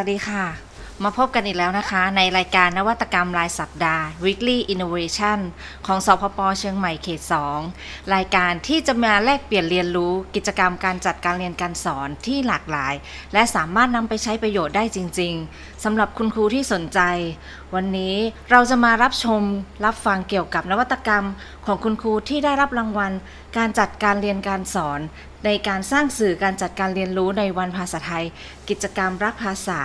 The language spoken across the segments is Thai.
สวัสดีค่ะ มาพบกันอีกแล้วนะคะ ในรายการนวัตกรรมรายสัปดาห์ Weekly Innovation ของสพปเชียงใหม่เขต 2 รายการที่จะมาแลกเปลี่ยนเรียนรู้กิจกรรมการจัดการเรียนการสอนที่หลากหลาย และสามารถนำไปใช้ประโยชน์ได้จริง ๆสำหรับคุณครูที่สนใจ วันนี้เราจะมารับชมรับฟังเกี่ยวกับนวัตกรรมของคุณครูที่ได้รับรางวัลการจัดการเรียนการสอน ในการสร้างสื่อการจัดการเรียนรู้ในวันภาษาไทย กิจกรรมรักภาษา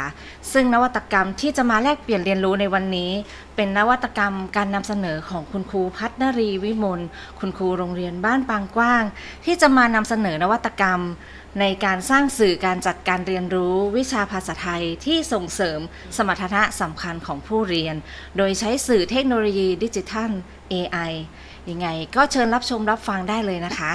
ซึ่งนวัตกรรมที่จะมาแลกเปลี่ยนเรียนรู้ในวันนี้ เป็นนวัตกรรมการนำเสนอของคุณครูพัฒนรีวิมลคุณครูโรงเรียนบ้านปางกว้าง ที่จะมานำเสนอนวัตกรรม ในการสร้างสื่อการจัดการเรียนรู้ วิชาภาษาไทยที่ส่งเสริม สมรรถนะสำคัญของผู้เรียน โดยใช้สื่อเทคโนโลยีดิจิทัล AI ยังไงก็เชิญรับชมรับฟังได้เลยนะคะ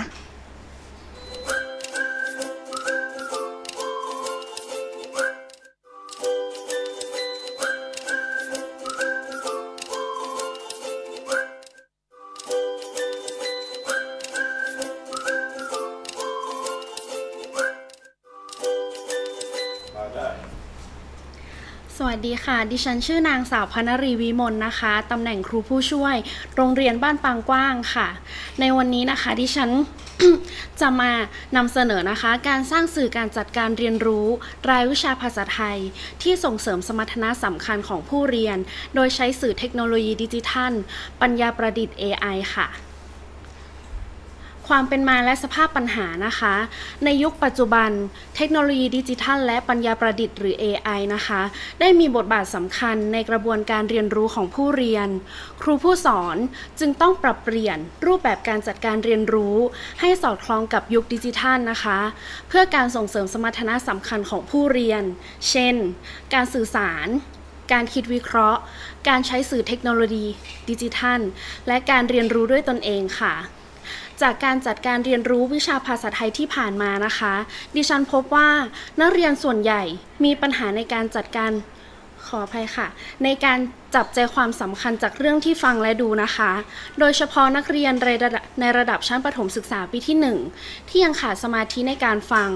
สวัสดีค่ะ ดิฉันชื่อนางสาวพนรีวิมลนะคะ ตำแหน่งครูผู้ช่วย โรงเรียนบ้านปางกว้างค่ะ ในวันนี้นะคะดิฉันจะมานำเสนอนะคะ การสร้างสื่อการจัดการเรียนรู้ รายวิชาภาษาไทย ที่ส่งเสริมสมรรถนะสำคัญของผู้เรียน โดยใช้สื่อเทคโนโลยีดิจิทัล ปัญญาประดิษฐ์ AI ค่ะ ความเป็นมาและสภาพปัญหานะคะ ในยุคปัจจุบัน เทคโนโลยีดิจิทัล และปัญญาประดิษฐ์หรือ AI นะคะ ได้มีบทบาทสำคัญในกระบวนการเรียนรู้ของผู้เรียน ครูผู้สอนจึงต้องปรับเปลี่ยนรูปแบบการจัดการเรียนรู้ ให้สอดคล้องกับยุคดิจิทัลนะคะ เพื่อการส่งเสริมสมรรถนะสำคัญของผู้เรียน เช่น การสื่อสารการคิดวิเคราะห์ การใช้สื่อเทคโนโลยีดิจิทัล และการเรียนรู้ด้วยตนเองค่ะ จากการจัดการเรียนรู้วิชาภาษาไทยที่ผ่านมานะคะ ดิฉันพบว่านักเรียนส่วนใหญ่มีปัญหาในการจัดการขออภัยค่ะ ในการจับใจความสำคัญจากเรื่องที่ฟังและดูนะคะ โดยเฉพาะนักเรียนในระดับชั้นประถมศึกษาปีที่ 1 ที่ยังขาดสมาธิในการฟัง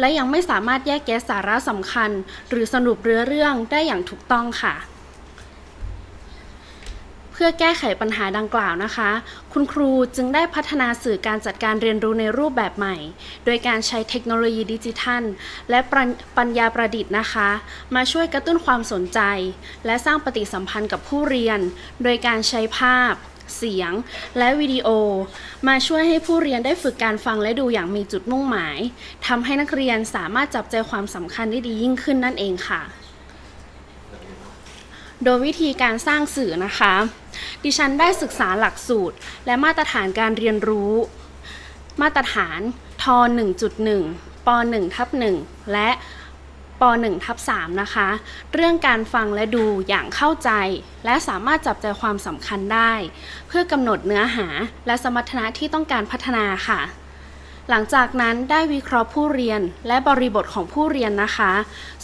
และยังไม่สามารถแยกแยะสาระสำคัญ หรือสรุปเรือเรื่องได้อย่างถูกต้องค่ะ เพื่อแก้ไขปัญหาดังกล่าวนะคะ คุณครูจึงได้พัฒนาสื่อการจัดการเรียนรู้ในรูปแบบใหม่ โดยการใช้เทคโนโลยีดิจิทัล และปัญปัญญาประดิษฐ์นะคะ มาช่วยกระตุ้นความสนใจ และสร้างปฏิสัมพันธ์กับผู้เรียน โดยการใช้ภาพเสียง และวิดีโอ มาช่วยให้ผู้เรียนได้ฝึกการฟังและดูอย่างมีจุดมุ่งหมายทำให้นักเรียนสามารถจับใจความสำคัญได้ดียิ่งขึ้นนั่นเองค่ะ โดยวิธีการสร้างสื่อนะคะ ดิฉันได้ศึกษาหลักสูตร และมาตรฐานการเรียนรู้ มาตรฐานท 1.1 ป 1 ทับ1และป 1 ทับ3นะคะ เรื่องการฟังและดูอย่างเข้าใจ และสามารถจับใจความสำคัญได้ เพื่อกำหนดเนื้อหาและสมรรถนะที่ต้องการพัฒนาค่ะ หลังจากนั้นได้วิเคราะห์ผู้เรียนและบริบทของผู้เรียนนะคะ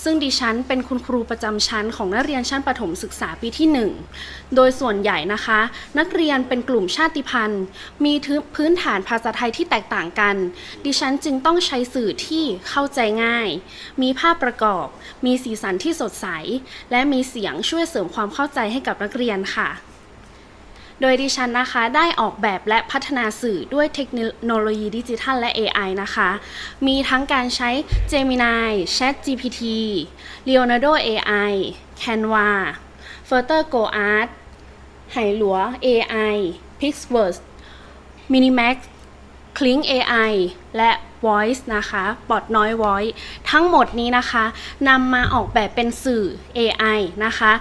ซึ่งดิฉันเป็นคุณครูประจำชั้นของนักเรียนชั้นประถมศึกษาปีที่ 1 โดยส่วนใหญ่นะคะ นักเรียนเป็นกลุ่มชาติพันธุ์ มีพื้นฐานภาษาไทยที่แตกต่างกัน ดิฉันจึงต้องใช้สื่อที่เข้าใจง่าย มีภาพประกอบ มีสีสันที่สดใส และมีเสียงช่วยเสริมความเข้าใจให้กับนักเรียนค่ะ โดยดิฉันนะคะได้ออกแบบและพัฒนาสื่อด้วยเทคโนโลยีดิจิทัลและ AI นะคะ มีทั้งการใช้ Gemini ChatGPT Leonardo AI Canva Flutter Go Art ไหหลัว AI Pixverse Minimax Clink AI และ Voice นะคะบอทน้อย Voice ทั้งหมดนี้นะคะนำมาออกแบบเป็นสื่อ AI นะคะ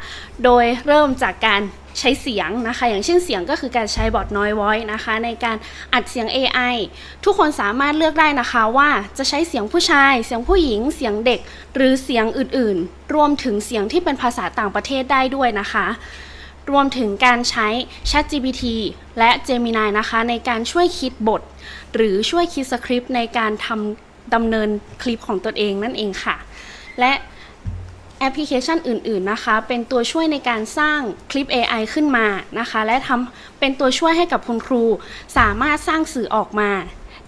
โดยเริ่มจากการ ใช้เสียงนะคะ อย่างเช่นเสียงก็คือการใช้บอทน้อย Voice นะคะ ในการอัดเสียง AI ทุกคนสามารถเลือกได้นะคะว่าจะใช้เสียงผู้ชาย เสียงผู้หญิง เสียงเด็ก หรือเสียงอื่นๆ รวมถึงเสียงที่เป็นภาษาต่างประเทศได้ด้วยนะคะ รวมถึงการใช้ ChatGPT และ Gemini นะคะ ในการช่วยคิดบท หรือช่วยคิดสคริปต์ในการทำดำเนินคลิปของตนเองนั่นเองค่ะ และ แอปพลิเคชันอื่นๆนะคะ เป็นตัวช่วยในการสร้างคลิป AI ขึ้นมานะคะ และทำเป็นตัวช่วยให้กับคุณครู สามารถสร้างสื่อออกมา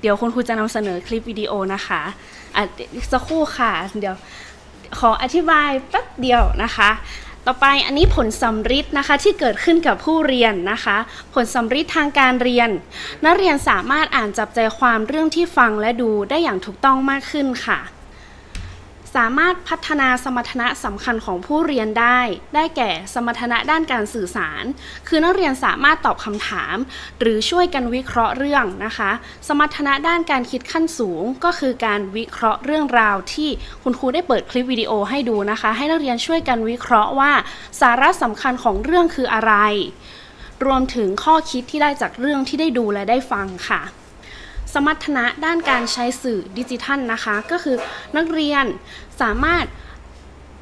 เดี๋ยวคุณครูจะนำเสนอคลิปวิดีโอนะคะอะสักครู่ค่ะ เดี๋ยวขออธิบายแป๊บเดียวนะคะ ต่อไปอันนี้ผลสำฤทธิ์นะคะที่เกิดขึ้นกับผู้เรียนนะคะ ผลสำฤทธิ์ทางการเรียน นักเรียนสามารถอ่านจับใจความเรื่องที่ฟังและดูได้อย่างถูกต้องมากขึ้นค่ะ สามารถพัฒนาสมรรถนะสำคัญของผู้เรียนได้ ได้แก่สมรรถนะด้านการสื่อสาร คือนักเรียนสามารถตอบคำถาม หรือช่วยกันวิเคราะห์เรื่องนะคะ สมรรถนะด้านการคิดขั้นสูง ก็คือการวิเคราะห์เรื่องราวที่คุณครูได้เปิดคลิปวิดีโอให้ดูนะคะ ให้นักเรียนช่วยกันวิเคราะห์ว่า สาระสำคัญของเรื่องคืออะไร รวมถึงข้อคิดที่ได้จากเรื่องที่ได้ดูและได้ฟังค่ะ สมรรถนะด้านการใช้สื่อดิจิทัลนะคะ ก็คือนักเรียนสามารถ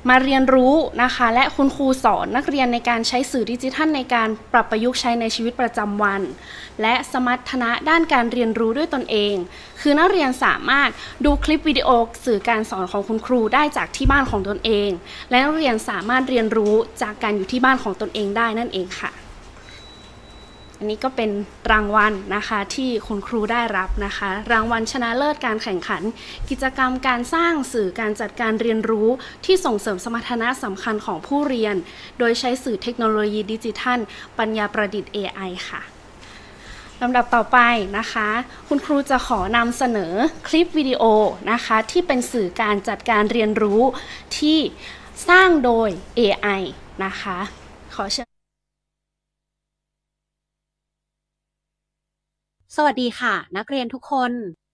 มาเรียนรู้นะคะ และคุณครูสอนนักเรียนในการใช้สื่อดิจิทัลในการปรับประยุกต์ใช้ในชีวิตประจำวัน และสมรรถนะด้านการเรียนรู้ด้วยตนเอง คือนักเรียนสามารถดูคลิปวิดีโอสื่อการสอนของคุณครูได้จากที่บ้านของตนเอง และนักเรียนสามารถเรียนรู้จากการอยู่ที่บ้านของตนเองได้นั่นเองค่ะ อันนี้ก็เป็นรางวัลนะคะที่คุณครูได้รับนะคะ รางวัลชนะเลิศการแข่งขัน กิจกรรมการสร้างสื่อการจัดการเรียนรู้ที่ส่งเสริมสมรรถนะสำคัญของผู้เรียน โดยใช้สื่อเทคโนโลยีดิจิทัล ปัญญาประดิษฐ์ AI ค่ะลำดับต่อไปนะคะ คุณครูจะขอนำเสนอคลิปวิดีโอนะคะ ที่เป็นสื่อการจัดการเรียนรู้ที่สร้างโดย AI นะคะ ขอเชิญ สวัสดีค่ะ นักเรียนทุกคน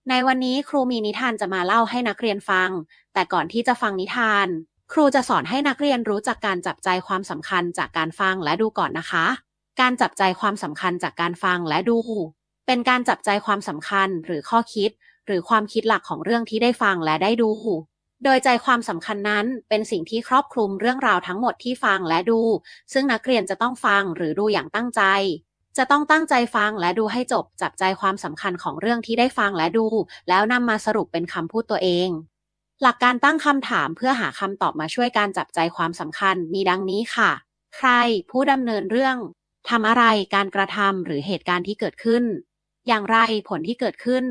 ในวันนี้ครูมีนิทานจะมาเล่าให้นักเรียนฟัง แต่ก่อนที่จะฟังนิทาน ครูจะสอนให้นักเรียนรู้จักการจับใจความสำคัญจากการฟังและดูก่อนนะคะ การจับใจความสำคัญจากการฟังและดู เป็นการจับใจความสำคัญหรือข้อคิด หรือความคิดหลักของเรื่องที่ได้ฟังและได้ดู โดยใจความสำคัญนั้นเป็นสิ่งที่ครอบคลุมเรื่องราวทั้งหมดที่ฟังและดู ซึ่งนักเรียนจะต้องฟังหรือดูอย่างตั้งใจ จะต้องตั้งใจฟังและดูให้จบจับใจความสำคัญของเรื่องที่ได้ฟังและดู แล้วนำมาสรุปเป็นคำพูดตัวเอง หลักการตั้งคำถามเพื่อหาคำตอบมาช่วยการจับใจความสำคัญมีดังนี้ค่ะ ใคร ผู้ดำเนินเรื่องทำอะไรการกระทำหรือเหตุการณ์ที่เกิดขึ้น อย่างไรผลที่เกิดขึ้น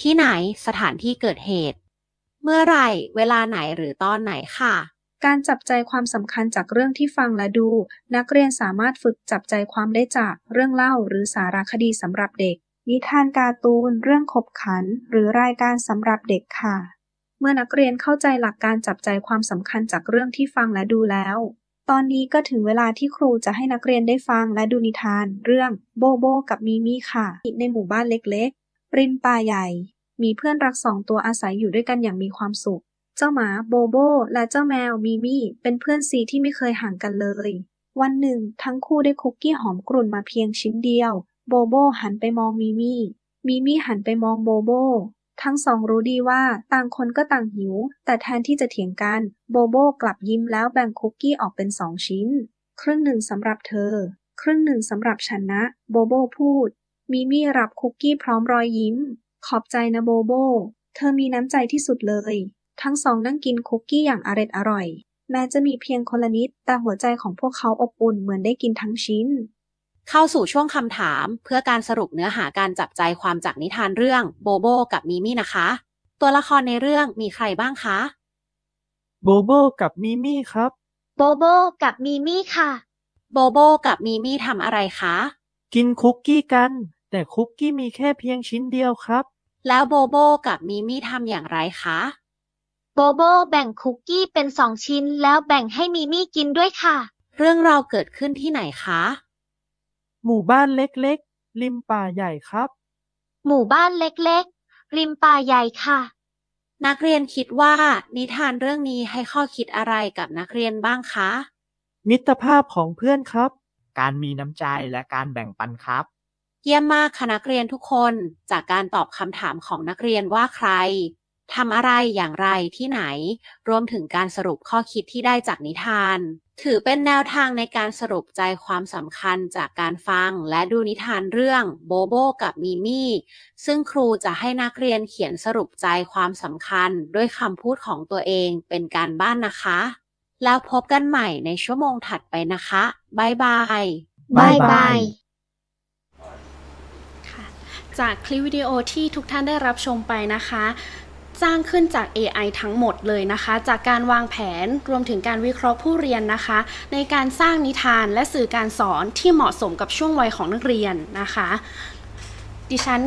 ที่ไหนสถานที่เกิดเหตุ เมื่อไหร่เวลาไหนหรือตอนไหนค่ะ การจับใจความสำคัญจากเรื่องที่ฟังและดู นักเรียนสามารถฝึกจับใจความได้จากเรื่องเล่าหรือสารคดีสำหรับเด็ก นิทานการ์ตูน เรื่องขบขัน หรือรายการสำหรับเด็กค่ะ เมื่อนักเรียนเข้าใจหลักการจับใจความสำคัญจากเรื่องที่ฟังและดูแล้ว ตอนนี้ก็ถึงเวลาที่ครูจะให้นักเรียนได้ฟังและดูนิทาน เรื่องโบโบกับมิมี่ค่ะ ในหมู่บ้านเล็กๆริมป่าใหญ่ มีเพื่อนรักสองตัวอาศัยอยู่ด้วยกันอย่างมีความสุข เจ้าหมาโบโบและเจ้าแมวมิมี่เป็นเพื่อนซีที่ไม่เคยห่างกันเลย วันหนึ่ง ทั้งคู่ได้คุกกี้หอมกรุ่นมาเพียงชิ้นเดียว โบโบหันไปมองมิมี่มิมี่หันไปมองโบโบ ทั้งสองรู้ดีว่าต่างคนก็ต่างหิว แต่แทนที่จะเถียงกันโบโบกลับยิ้มแล้วแบ่งคุกกี้ออกเป็นสองชิ้น ครึ่งหนึ่งสำหรับเธอ ครึ่งหนึ่งสำหรับฉันนะ โบโบพูด มิมี่รับคุกกี้พร้อมรอยยิ้ม ขอบใจนะโบโบ เธอมีน้ำใจที่สุดเลย ทั้งสองนั่งกินคุกกี้อย่างอร็ดอร่อย แม้จะมีเพียงคนละนิด แต่หัวใจของพวกเขาอบอุ่นเหมือนได้กินทั้งชิ้น เข้าสู่ช่วงคำถามเพื่อการสรุปเนื้อหาการจับใจความจากนิทานเรื่องโบโบกับมิมี่นะคะ ตัวละครในเรื่องมีใครบ้างคะโบโบกับมิมี่ครับ โบโบกับมีมี่ค่ะ โบโบกับมิมี่ทำอะไรคะ กินคุกกี้กัน แต่คุกกี้มีแค่เพียงชิ้นเดียวครับ แล้วโบโบกับมิมี่ทำอย่างไรคะ โบโบแบ่งคุกกี้เป็นสองชิ้นแล้วแบ่งให้มีมี่กินด้วยค่ะ เรื่องราวเกิดขึ้นที่ไหนคะ หมู่บ้านเล็กๆ ริมป่าใหญ่ครับ หมู่บ้านเล็กๆ ริมป่าใหญ่ค่ะ นักเรียนคิดว่า นิทานเรื่องนี้ให้ข้อคิดอะไรกับนักเรียนบ้างคะ มิตรภาพของเพื่อนครับ การมีน้ำใจและการแบ่งปันครับ เยี่ยมมากค่ะนักเรียนทุกคน จากการตอบคำถามของนักเรียนว่าใคร ทำอะไรอย่างไรที่ไหน รวมถึงการสรุปข้อคิดที่ได้จากนิทาน ถือเป็นแนวทางในการสรุปใจความสำคัญจากการฟังและดูนิทานเรื่องโบโบกับมิมี่ ซึ่งครูจะให้นักเรียนเขียนสรุปใจความสำคัญด้วยคำพูดของตัวเองเป็นการบ้านนะคะ แล้วพบกันใหม่ในชั่วโมงถัดไปนะคะบ๊ายบายบายบายจากคลิปวิดีโอที่ทุกท่านได้รับชมไปนะคะ สร้างขึ้นจาก AI ทั้งหมดเลยนะคะ จากการวางแผนรวมถึงการวิเคราะห์ผู้เรียนนะคะ ในการสร้างนิทานและสื่อการสอนที่เหมาะสมกับช่วงวัยของนักเรียนนะคะ ดิฉัน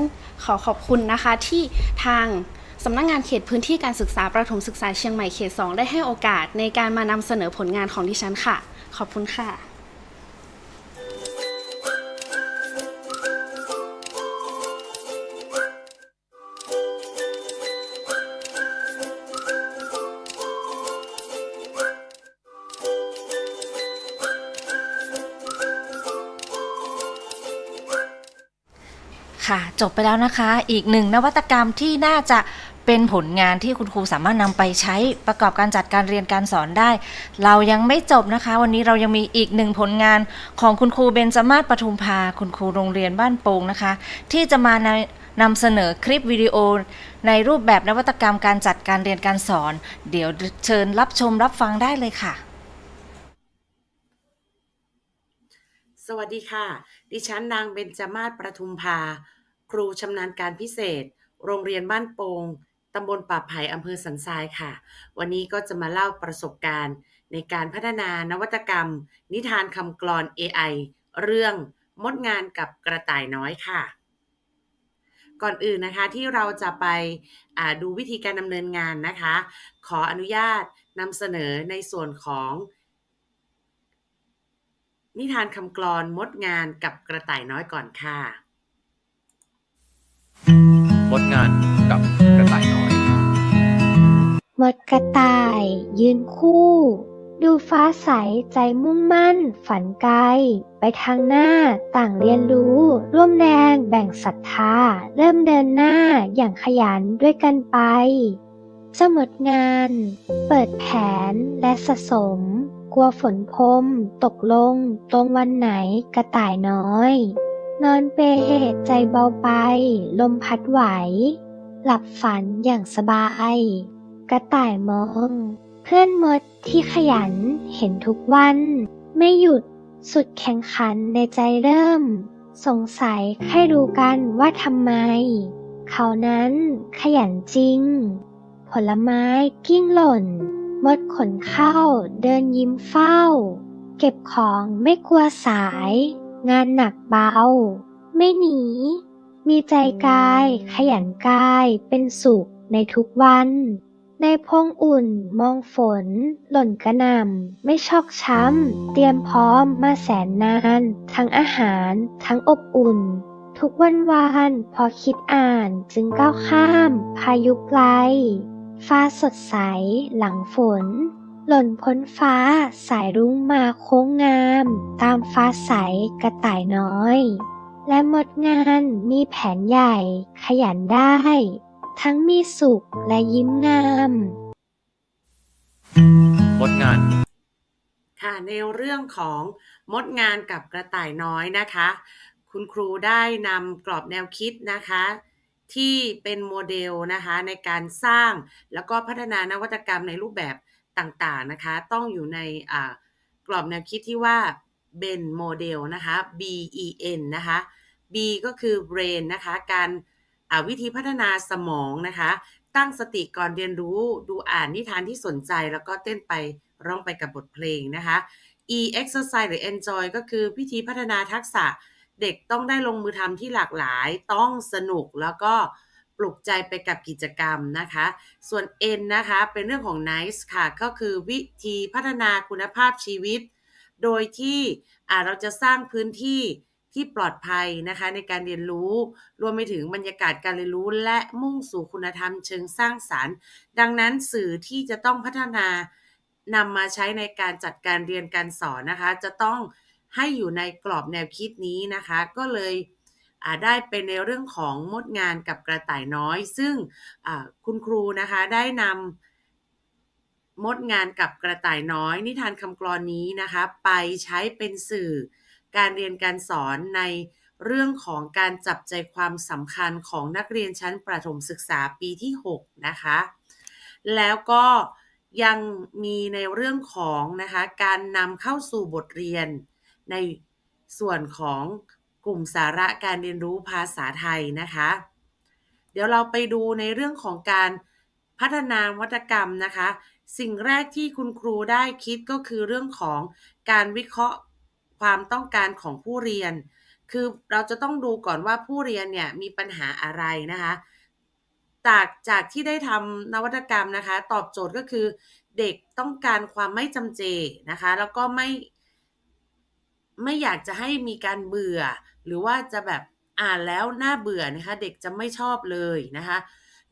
ขอขอบคุณนะคะที่ทางสำนักงงานเขตพื้นที่การศึกษาประถมศึกษาเชียงใหม่เขต 2 ได้ให้โอกาสในการมานำเสนอผลงานของดิฉันค่ะ ขอบคุณค่ะ จบไปแล้วนะคะ อีกหนึ่งนวัตกรรมที่น่าจะเป็นผลงานที่คุณครูสามารถนำไปใช้ประกอบการจัดการเรียนการสอนได้ เรายังไม่จบนะคะ วันนี้เรายังมีอีกหนึ่งผลงานของคุณครูเบนจมาศปทุมภาคุณครูโรงเรียนบ้านโป่งนะคะ ที่จะมาในนำเสนอคลิปวิดีโอ ในรูปแบบนวัตกรรมการจัดการเรียนการสอน เดี๋ยวเชิญรับชมรับฟังได้เลยค่ะ สวัสดีค่ะ ดิฉันนางเบญจมาศประทุมภา ครูชำนาญการพิเศษ โรงเรียนบ้านโปงตำบลป่าไผ่อำเภอสันทรายค่ะ วันนี้ก็จะมาเล่าประสบการณ์ ในการพัฒนานวัตกรรม นิทานคำกลอน AI เรื่องมดงานกับกระต่ายน้อยค่ะ ก่อนอื่นนะคะที่เราจะไปดูวิธีการดำเนินงานนะคะ ขออนุญาตนำเสนอในส่วนของ นิทานคำกลอนมดงานกับกระต่ายน้อยก่อนค่ะ มดงานกับกระต่ายน้อย มดกระต่าย ยืนคู่ ดูฟ้าใสใจมุ่งมั่น ฝันไกล ไปทางหน้าต่างเรียนรู้ ร่วมแรงแบ่งศรัทธา เริ่มเดินหน้าอย่างขยันด้วยกันไปเจ้าหมดงาน เปิดแผนและสะสม กลัวฝนพรมตกลง ตรงวันไหนกระต่ายน้อย นอนเปใจเบาไป ลมพัดไหว หลับฝันอย่างสบาย กระต่ายมอง เพื่อนมดที่ขยันเห็นทุกวัน ไม่หยุดสุดแข่งขันในใจเริ่ม สงสัยให้รู้กันว่าทำไม เขานั้นขยันจริง ผลไม้กิ้งหล่น มดขนข้าวเดินยิ้มเฝ้า เก็บของไม่กลัวสาย งานหนักเบา ไม่หนี มีใจกาย ขยันกาย เป็นสุขในทุกวัน ในพงอุ่น มองฝน หล่นกระนำไม่ชอกช้ำ เตรียมพร้อมมาแสนนาน ทั้งอาหาร ทั้งอบอุ่น ทุกวันวานพอคิดอ่านจึงก้าวข้าม พายุไกลฟ้าสดใส หลังฝน หล่นพ้นฟ้าสายรุ้งมาโค้งงาม ตามฟ้าใสกระต่ายน้อย และหมดงานมีแผนใหญ่ขยันได้ ทั้งมีสุขและยิ้มงามมดงาน ค่ะในเรื่องของมดงานกับกระต่ายน้อยนะคะ คุณครูได้นำกรอบแนวคิดนะคะที่เป็นโมเดลนะคะในการสร้างแล้วก็พัฒนานวัตกรรมในรูปแบบ ต่างๆนะคะ ต้องอยู่ในกรอบแนวคิดที่ว่า Ben โมเดลนะคะ B E N นะคะ B ก็คือ brain นะคะ การวิธีพัฒนาสมองนะคะ ตั้งสติก่อนเรียนรู้ดูอ่านนิทานที่สนใจแล้วก็เต้นไปร้องไปกับบทเพลงนะคะ E exercise หรือ enjoy ก็คือพิธีพัฒนาทักษะเด็กต้องได้ลงมือทำที่หลากหลาย ต้องสนุกแล้วก็ ลุกใจไปกับกิจกรรมนะคะ ส่วน N นะคะ เป็นเรื่องของ nice ค่ะ ก็คือวิธีพัฒนาคุณภาพชีวิต โดยที่เราจะสร้างพื้นที่ที่ปลอดภัยนะคะในการเรียนรู้ รวมไปถึงบรรยากาศการเรียนรู้ และมุ่งสู่คุณธรรมเชิงสร้างสารรค์ ดังนั้นสื่อที่จะต้องพัฒนานำมาใช้ในการจัดการเรียนการสอนนะคะ จะต้องให้อยู่ในกรอบแนวคิดนี้นะคะ ก็เลย ได้เป็นในเรื่องของมดงานกับกระต่ายน้อย ซึ่งคุณครูนะคะได้นำมดงานกับกระต่ายน้อย นิทานคำกลอนนี้นะคะไปใช้เป็นสื่อการเรียนการสอนในเรื่องของการจับใจความสำคัญของนักเรียนชั้นประถมศึกษาปีที่ 6 นะคะ แล้วก็ยังมีในเรื่องของนะคะการนำเข้าสู่บทเรียนในส่วนของ กลุ่มสาระการเรียนรู้ภาษาไทยนะคะ เดี๋ยวเราไปดูในเรื่องของการพัฒนานวัตกรรมนะคะ สิ่งแรกที่คุณครูได้คิดก็คือเรื่องของการวิเคราะห์ความต้องการของผู้เรียน คือเราจะต้องดูก่อนว่าผู้เรียนเนี่ยมีปัญหาอะไรนะคะจากจากที่ได้ทำนวัตกรรมนะคะ ตอบโจทย์ก็คือ เด็กต้องการความไม่จำเจนะคะ แล้วก็ไม่ไม่อยากจะให้มีการเบื่อ หรือว่าจะแบบอ่านแล้วน่าเบื่อนะคะเด็กจะไม่ชอบเลยนะคะ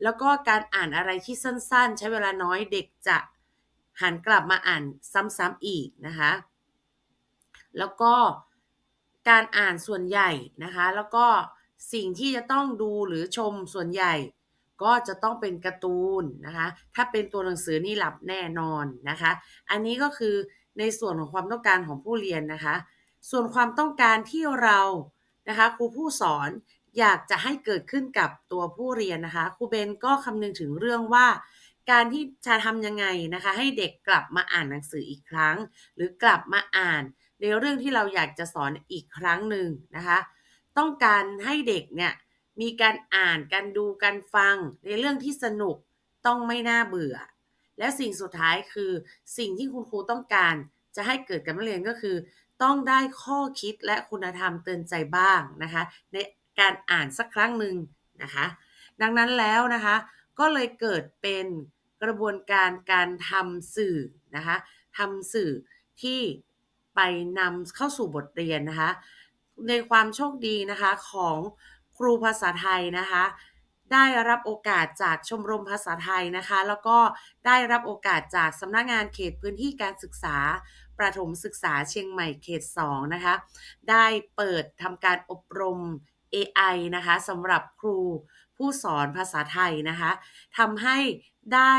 แล้วก็การอ่านอะไรที่สั้นๆ ใช้เวลาน้อยเด็กจะหันกลับมาอ่านซ้ำๆอีกนะคะแล้วก็การอ่านส่วนใหญ่นะคะแล้วก็สิ่งที่จะต้องดูหรือชมส่วนใหญ่ ก็จะต้องเป็นการ์ตูนนะคะถ้าเป็นตัวหนังสือนี่หลับแน่นอนนะคะอันนี้ก็คือในส่วนของความต้องการของผู้เรียนนะคะ ส่วนความต้องการที่เรา นะคะครูผู้สอนอยากจะให้เกิดขึ้นกับตัวผู้เรียนนะคะครูเบนก็คำนึงถึงเรื่องว่า การที่จะทำยังไงนะคะให้เด็กกลับมาอ่านหนังสืออีกครั้ง หรือกลับมาอ่าน ในเรื่องที่เราอยากจะสอนอีกครั้งหนึ่งนะคะต้องการให้เด็กเนี่ยมีการอ่านการดูการฟัง ในเรื่องที่สนุกต้องไม่น่าเบื่อ และสิ่งสุดท้ายคือสิ่งที่คุณครูต้องการจะให้เกิดกับนักเรียนก็คือ ต้องได้ข้อคิดและคุณธรรมเตือนใจบ้างนะคะ ในการอ่านสักครั้งหนึ่งนะคะ ดังนั้นแล้วนะคะ ก็เลยเกิดเป็นกระบวนการการทำสื่อนะคะทำสื่อที่ไปนำเข้าสู่บทเรียนนะคะ ในความโชคดีนะคะของครูภาษาไทยนะคะ ได้รับโอกาสจากชมรมภาษาไทยนะคะ แล้วก็ได้รับโอกาสจากสำนักงานเขตพื้นที่การศึกษา ประถมศึกษาเชียงใหม่เขต 2 นะคะ ได้เปิดทำการอบรม AI นะคะสำหรับครูผู้สอนภาษาไทยนะคะทำให้ได้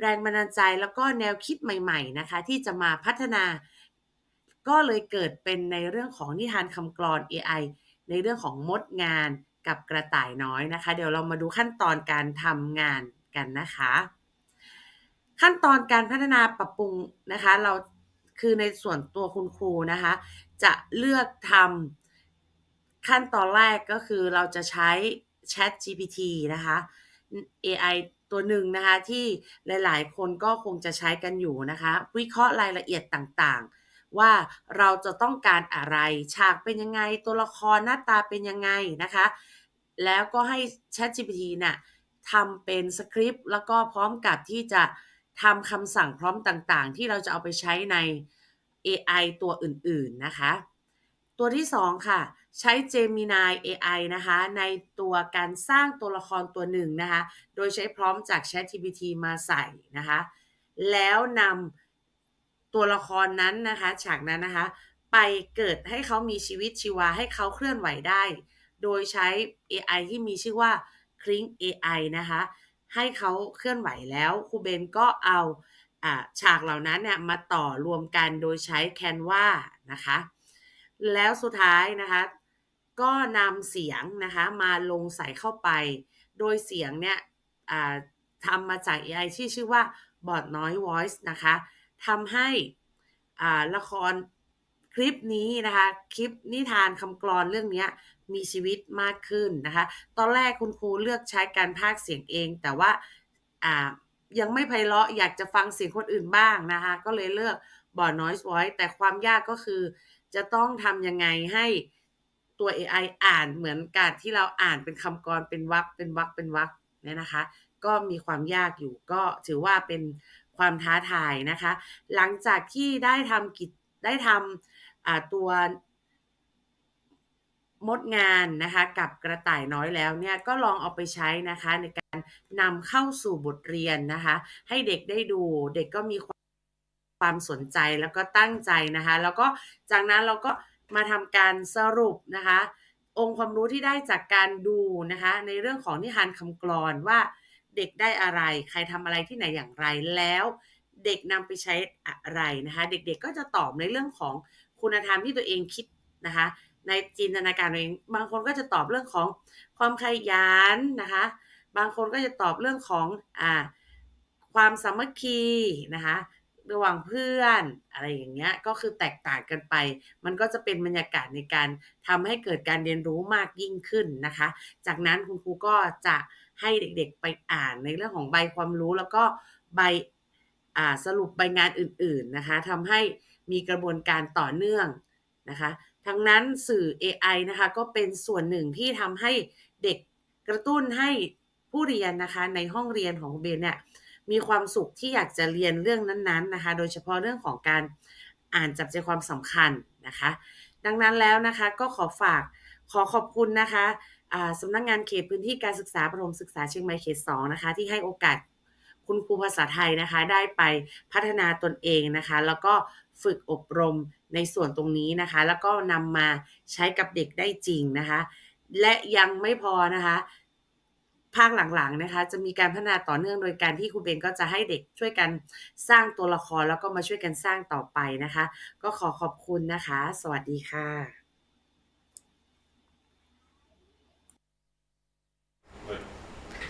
แรงบันดาลใจแล้วก็แนวคิดใหม่ๆนะคะ ที่จะมาพัฒนา ก็เลยเกิดเป็นในเรื่องของนิทานคำกลอน AI ในเรื่องของมดงาน กับกระต่ายน้อยนะคะ เดี๋ยวเรามาดูขั้นตอนการทำงานกันนะคะ ขั้นตอนการพัฒนาปรับปรุงนะคะ เราคือในส่วนตัวคุณครูนะคะ จะเลือกทำขั้นตอนแรกก็คือเราจะใช้ Chat GPT นะคะ AI ตัวหนึ่งนะคะที่หลาย ๆ คนก็คงจะใช้กันอยู่นะคะ วิเคราะห์รายละเอียดต่างๆ ว่าเราจะต้องการอะไร ฉากเป็นยังไง ตัวละครหน้าตาเป็นยังไงนะคะ แล้วก็ให้ ChatGPT น่ะทำเป็นสคริปต์แล้วก็พร้อมกับที่จะทำคำสั่งพร้อมต่างๆ ที่เราจะเอาไปใช้ใน AI ตัวอื่นๆนะคะ ตัวที่ 2 ค่ะ ใช้ Gemini AI นะคะ ในตัวการสร้างตัวละครตัวหนึ่งนะคะ โดยใช้พร้อมจาก ChatGPT มาใส่นะคะ แล้วนำ ตัวละครนั้นนะคะ ฉากนั้นนะคะ ไปเกิดให้เขามีชีวิตชีวาให้เขาเคลื่อนไหวได้ โดยใช้ AI ที่มีชื่อว่า Kling AI นะคะ ให้เขาเคลื่อนไหวแล้วครูเบนก็เอาอฉากเหล่านั้นเนี่ยมาต่อรวมกันโดยใช้ Canva นะคะ แล้วสุดท้ายนะคะ ก็นำเสียงนะคะมาลงใส่เข้าไป โดยเสียงเนี่ยทำมาจาก AI ที่ชื่อว่า Bot Noise Voice นะคะ ทำให้อ่าละครคลิปนี้นะคะ คลิปนิทานคำกลอนเรื่องนี้มีชีวิตมากขึ้นนะคะ ตอนแรกคุณครูเลือกใช้การพากเสียงเอง แต่ว่าอ่ายังไม่ไพเราะอยากจะฟังเสียงคนอื่นบ้างนะคะ ก็เลยเลือก Bot Noise Voice แต่ความยากก็คือจะต้องทำยังไงให้ตัว AI อ่านเหมือนกับที่เราอ่านเป็นคำกรเป็นวรรคเป็นวรรคเป็นวรรคเนี่ยนะคะ ก็มีความยากอยู่ก็ถือว่าเป็น ความท้าทายนะคะ หลังจากที่ได้ทำกิจได้ทำตัวมดงานนะคะกับกระต่ายน้อยแล้วเนี่ยก็ลองเอาไปใช้นะคะในการนำเข้าสู่บทเรียนนะคะให้เด็กได้ดูเด็กก็มีความความสนใจแล้วก็ตั้งใจนะคะแล้วก็จากนั้นเราก็มาทำการสรุปนะคะองค์ความรู้ที่ได้จากการดูนะคะในเรื่องของนิทานคำกลอนว่า เด็กได้อะไร ใครทำอะไรที่ไหนอย่างไรแล้วเด็กนำไปใช้อะไรนะคะ เด็กๆก็จะตอบในเรื่องของคุณธรรมที่ตัวเองคิดนะคะ ในจินตนาการตัวเองบางคนก็จะตอบเรื่องของความขยันนะคะ บางคนก็จะตอบเรื่องของอ่าความสามัคคีนะคะระหว่างเพื่อนอะไรอย่างเงี้ยก็คือแตกต่างกันไป มันก็จะเป็นบรรยากาศในการทำให้เกิดการเรียนรู้มากยิ่งขึ้นนะคะ จากนั้นคุณครูก็จะ ให้เด็กๆไปอ่านในเรื่องของใบความรู้แล้วก็ใบสรุปใบงานอื่นๆนะคะทำให้มีกระบวนการต่อเนื่องนะคะทั้งนั้นสื่อ AI นะคะก็เป็นส่วนหนึ่งที่ทำให้เด็กกระตุ้นให้ผู้เรียนนะคะในห้องเรียนของเบนเนี่ยมีความสุขที่อยากจะเรียนเรื่องนั้นๆนะคะโดยเฉพาะเรื่องของการอ่านจับใจความสำคัญนะคะ ดังนั้นแล้วนะคะก็ขอฝากขอขอบคุณนะคะ สำนักงงานเขตพื้นที่การศึกษาประถมศึกษาเชียงใหม่เขต2นะคะที่ให้โอกาสคุณครูภาษาไทยนะคะได้ไปพัฒนาตนเองนะคะ แล้วก็ฝึกอบรมในส่วนตรงนี้นะคะ แล้วก็นำมาใช้กับเด็กได้จริงนะคะ และยังไม่พอนะคะภาคหลังๆนะคะ จะมีการพัฒนาต่อเนื่องโดยการที่ครูเบนก็จะให้เด็กช่วยกันสร้างตัวละครแล้วก็มาช่วยกันสร้างต่อไปนะคะ ก็ขอขอบคุณนะคะ สวัสดีค่ะ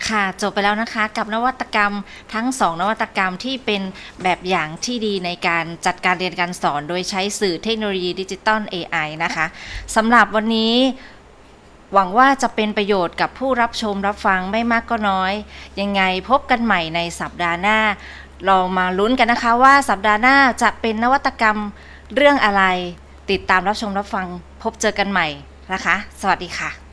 ค่ะจบไปแล้วนะคะกับนวัตกรรมทั้ง 2 นวัตกรรมที่เป็นแบบอย่างที่ดีในการจัดการเรียนการสอน โดยใช้สื่อเทคโนโลยีดิจิตอล AI นะคะสำหรับวันนี้หวังว่าจะเป็นประโยชน์กับผู้รับชมรับฟังไม่มากก็น้อย ยังไงพบกันใหม่ในสัปดาห์หน้า เรามาลุ้นกันนะคะว่าสัปดาห์หน้าจะเป็นนวัตกรรมเรื่องอะไร ติดตามรับชมรับฟังพบเจอกันใหม่นะคะ สวัสดีค่ะ